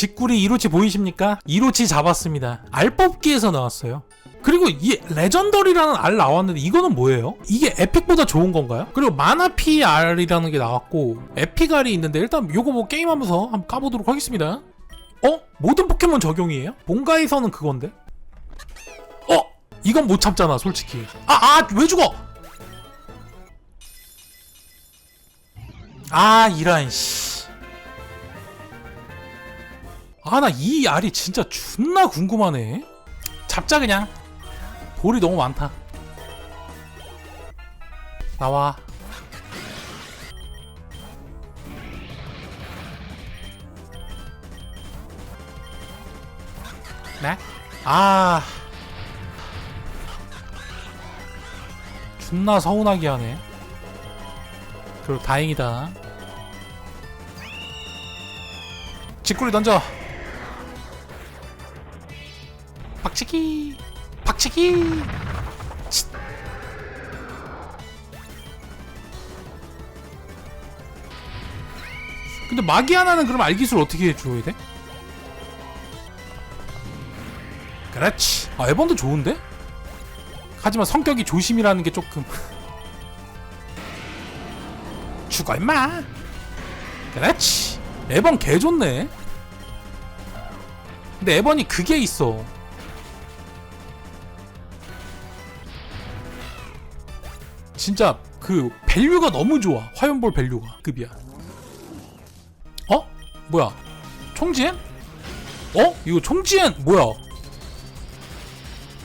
직구리 이로치 보이십니까? 이로치 잡았습니다. 알 뽑기에서 나왔어요. 그리고 이 레전더리라는 알 나왔는데 이거는 뭐예요? 이게 에픽보다 좋은 건가요? 그리고 마나피 알이라는 게 나왔고 에픽 알이 있는데 일단 요거 뭐 게임하면서 한번 까보도록 하겠습니다. 어? 모든 포켓몬 적용이에요? 본가에서는 그건데? 어? 이건 못 참잖아 솔직히. 아, 아, 왜 죽어? 아, 이런 씨. 아, 나 이 알이 진짜 존나 궁금하네. 잡자 그냥. 볼이 너무 많다. 나와. 네? 아. 존나 서운하게 하네. 그리고 다행이다. 직구리 던져. 박치기. 박치기. 치. 근데 마기 하나는 그럼 알기술 어떻게 줘야 돼? 그렇지. 아, 에번도 좋은데? 하지만 성격이 조심이라는 게 조금. 죽어, 임마! 그렇지. 에번 개 좋네. 근데 에번이 그게 있어. 진짜 그 밸류가 너무 좋아. 화염볼 밸류가 급이야. 어? 뭐야? 총지엔? 어? 이거 총지엔 뭐야?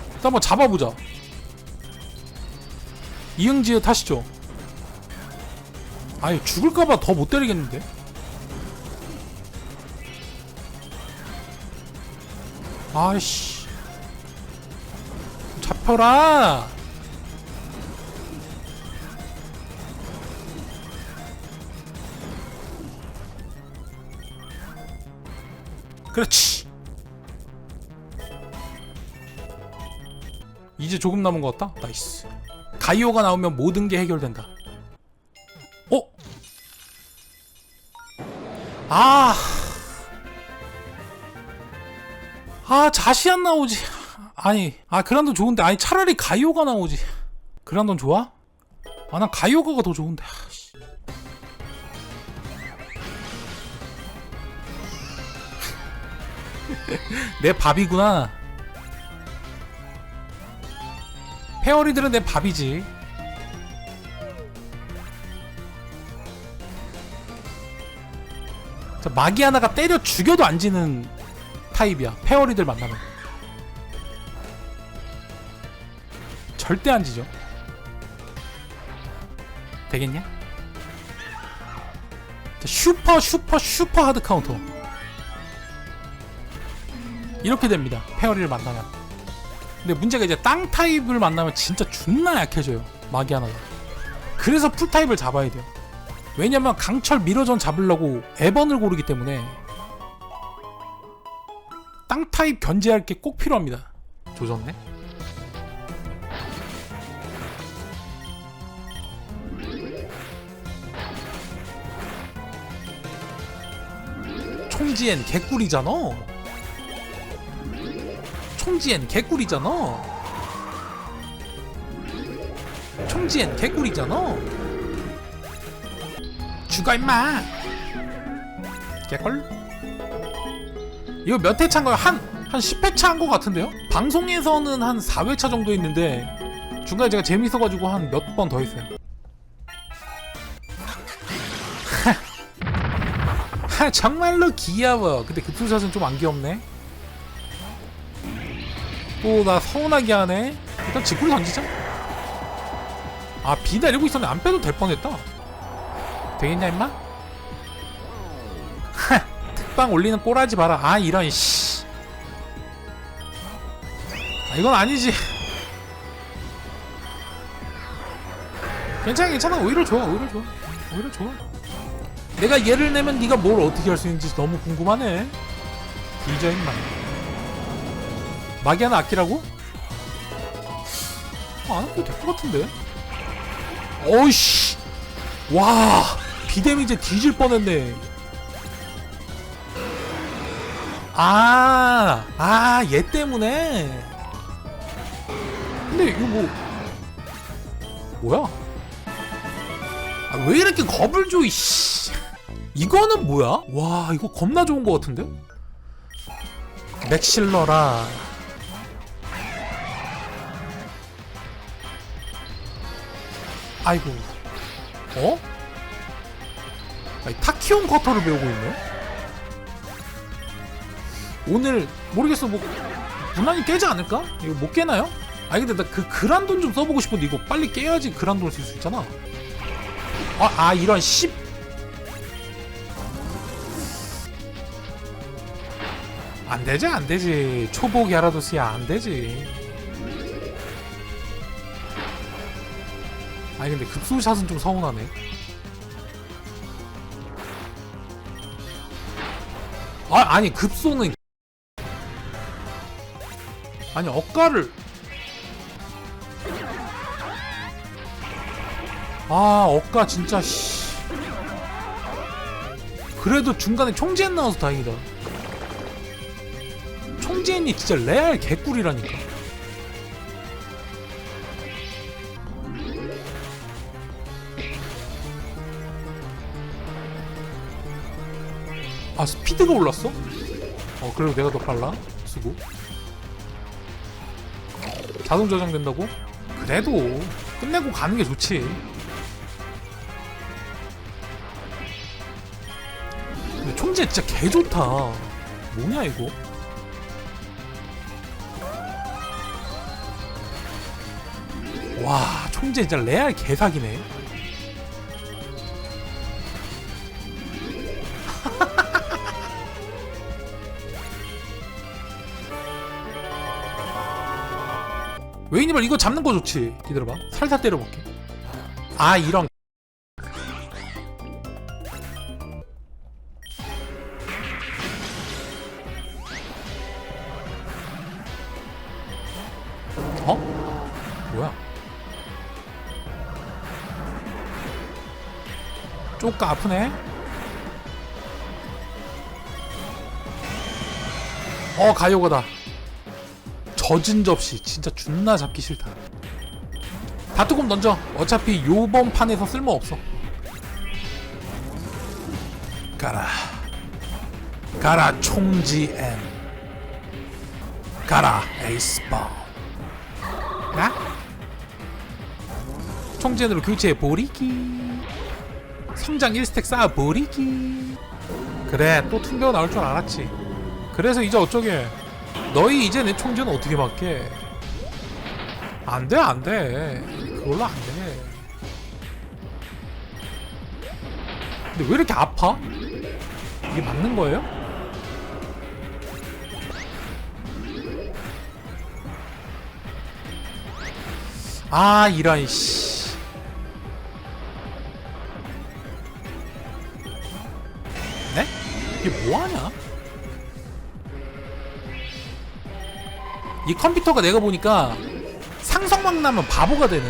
일단 한번 잡아보자. 이응지에 타시죠. 아니 죽을까봐 더 못 때리겠는데? 아이씨 잡혀라 그렇지 이제 조금 남은 것 같다 나이스 가이오가 나오면 모든 게 해결된다 어? 아. 아, 자시 안 나오지. 아니, 아, 그란돈 좋은데. 아니, 차라리 가이오가 나오지. 그란돈 좋아? 아, 난 가이오가가 더 좋은데. 내 밥이구나. 페어리들은 내 밥이지. 자, 마기 하나가 때려 죽여도 안 지는 타입이야. 페어리들 만나면. 절대 안 지죠. 되겠냐? 자, 슈퍼 슈퍼 슈퍼 하드 카운터. 이렇게 됩니다. 페어리를 만나면. 근데 문제가 이제 땅 타입을 만나면 진짜 존나 약해져요. 마기 하나가. 그래서 풀 타입을 잡아야 돼요. 왜냐면 강철 미러전 잡으려고 에번을 고르기 때문에 땅 타입 견제할 게 꼭 필요합니다. 조졌네. 총지엔 개꿀이잖아. 총지엔 개꿀이잖아. 총지엔 개꿀이잖아. 죽어 임마 개꿀 이거 몇 회차인 거야? 한, 한 10회 차 한 거 같은데요? 방송에서는 한 4회차 정도 있는데 중간에 제가 재밌어가지고 한 몇 번 더 했어요 하, 정말로 귀여워 근데 급수샷은 좀 안 귀엽네 또나 서운하게 하네. 일단 직구를 던지자. 아비 내리고 있었는데 안 빼도 될 뻔했다. 되겠냐 임마? 하, 특방 올리는 꼬라지 봐라. 아 이런 씨. 아, 이건 아니지. 괜찮아 괜찮아. 오히려 좋아 오히려 좋아. 오히려 좋아. 내가 얘를 내면 네가 뭘 어떻게 할 수 있는지 너무 궁금하네. 뒤져 임마 마기 하나 아끼라고? 아, 안 아껴도 될 것 같은데 어이씨 와 비데미제 뒤질 뻔했네 아, 아, 얘 때문에. 근데 이거 뭐 뭐야? 아, 왜 이렇게 겁을 줘? 이씨. 이거는 뭐야? 와, 이거 겁나 좋은 거 같은데? 맥실러라. 아이고. 어? 아니, 타키온 커터를 배우고 있네? 오늘 모르겠어 뭐 무난히 깨지 않을까? 이거 못 깨나요? 아니 근데 나 그 그란돈 좀 써보고 싶은데 이거 빨리 깨야지 그란돈을 쓸 수 있잖아 아, 아 이런 10 안되지 안되지 초보 갸라도스야 안되지 아니 근데 급소샷은 좀 서운하네. 아 아니 급소는. 아니 억가를. 아 억가 진짜 씨. 그래도 중간에 총지엔 나와서 다행이다. 총지엔이 진짜 레알 개꿀이라니까 아 스피드가 올랐어? 어 그래도 내가 더 빨라 수고. 자동 저장된다고? 그래도 끝내고 가는 게 좋지. 근데 총재 진짜 개 좋다. 뭐냐 이거? 와 총재 진짜 레알 개사기네 웨이니발 이거 잡는 거 좋지. 기다려봐. 살살 때려볼게. 아 이런. 어? 뭐야? 쪼까 아프네? 어 가요거다 젖은 접시. 진짜 존나 잡기 싫다. 다투금 던져. 어차피 요번 판에서 쓸모없어. 가라. 가라 총지 M. 가라 에이스바 나? 총지엔으로 교체해 버리기. 성장 1스택 쌓아 버리기. 그래 또 퉁겨 나올 줄 알았지. 그래서 이제 어쩌게 너희 이제 내 총재는 어떻게 맞게? 안 돼, 안 돼. 그걸로 안 돼. 근데 왜 이렇게 아파? 이게 맞는 거예요? 아, 이런, 씨. 네? 이게 뭐하냐? 이 컴퓨터가 내가 보니까 상성만 나면 바보가 되네.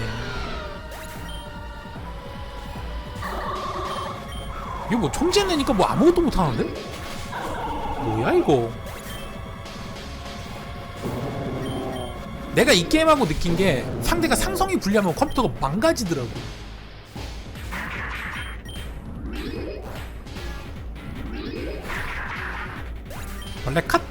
이거 뭐 총재 내니까 뭐 아무것도 못 하는데? 뭐야 이거? 내가 이 게임하고 느낀 게 상대가 상성이 불리하면 컴퓨터가 망가지더라고. 원래 컷